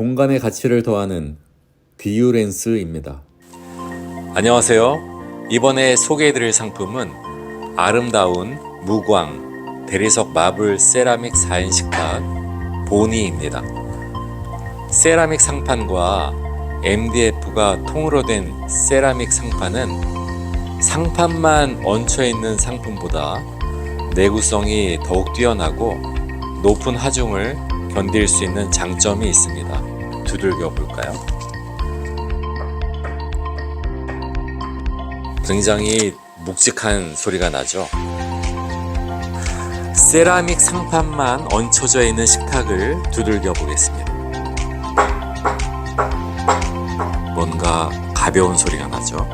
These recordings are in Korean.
공간의 가치를 더하는 뷰렌스입니다. 안녕하세요. 이번에 소개해드릴 상품은 아름다운 무광 대리석 마블 세라믹 4인 식탁 보니입니다. 세라믹 상판과 MDF가 통으로 된 세라믹 상판은 상판만 얹혀 있는 상품보다 내구성이 더욱 뛰어나고 높은 하중을 견딜 수 있는 장점이 있습니다. 두들겨 볼까요? 굉장히 묵직한 소리가 나죠. 세라믹 상판만 얹혀져 있는 식탁을 두들겨 보겠습니다. 뭔가 가벼운 소리가 나죠.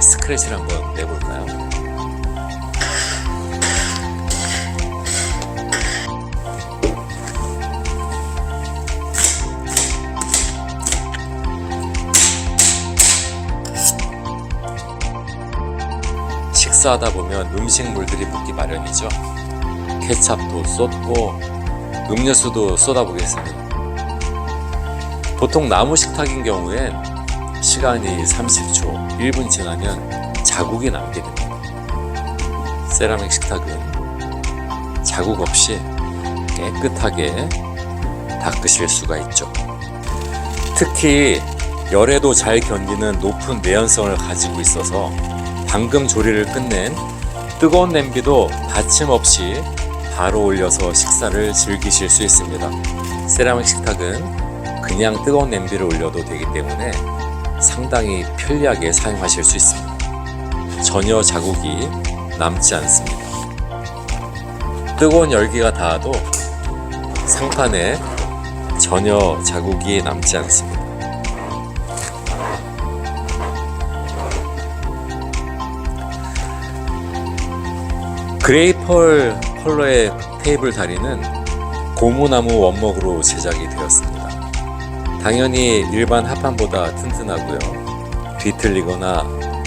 스크래치를 한번 내볼까요? 식사하다 보면 음식물들이 묻기 마련이죠. 케찹도 쏟고 음료수도 쏟아보겠습니다. 보통 나무 식탁인 경우엔 시간이 30초, 1분 지나면 자국이 남게 됩니다. 세라믹 식탁은 자국 없이 깨끗하게 닦으실 수가 있죠. 특히 열에도 잘 견디는 높은 내연성을 가지고 있어서 방금 조리를 끝낸 뜨거운 냄비도 받침 없이 바로 올려서 식사를 즐기실 수 있습니다. 세라믹 식탁은 그냥 뜨거운 냄비를 올려도 되기 때문에 상당히 편리하게 사용하실 수 있습니다. 전혀 자국이 남지 않습니다. 뜨거운 열기가 닿아도 상판에 전혀 자국이 남지 않습니다. 그레이 펄 컬러의 테이블 다리는 고무나무 원목으로 제작이 되었습니다. 당연히 일반 합판보다 튼튼하고요. 뒤틀리거나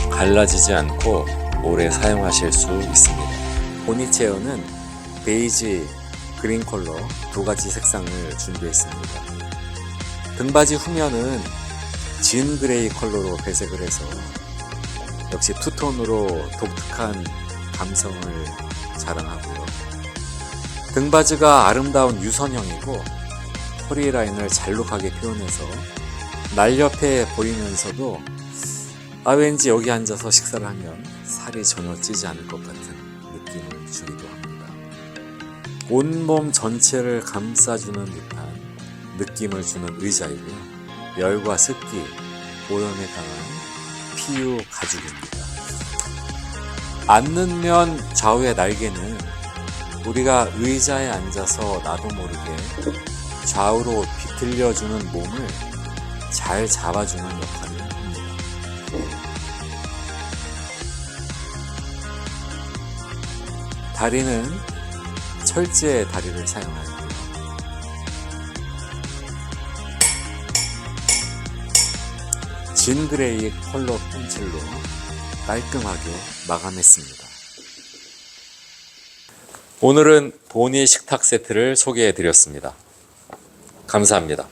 갈라지지 않고 오래 사용하실 수 있습니다. 보니체어는 베이지, 그린 컬러 두 가지 색상을 준비했습니다. 등받이 후면은 진 그레이 컬러로 배색을 해서 역시 투톤으로 독특한 감성을 자랑하고요. 등받이가 아름다운 유선형이고 허리 라인을 잘록하게 표현해서 날렵해 보이면서도 아 왠지 여기 앉아서 식사를 하면 살이 전혀 찌지 않을 것 같은 느낌을 주기도 합니다. 온몸 전체를 감싸주는 듯한 느낌을 주는 의자이고요. 열과 습기, 오염에 강한 PU 가죽입니다. 앉는 좌우의 날개는 우리가 의자에 앉아서 나도 모르게 좌우로 비틀려주는 몸을 잘 잡아주는 역할을 합니다. 다리는 철제 다리를 사용하고요. 진그레이 컬러 펜슬로 깔끔하게 마감했습니다. 오늘은 보니 식탁 세트를 소개해 드렸습니다. 감사합니다.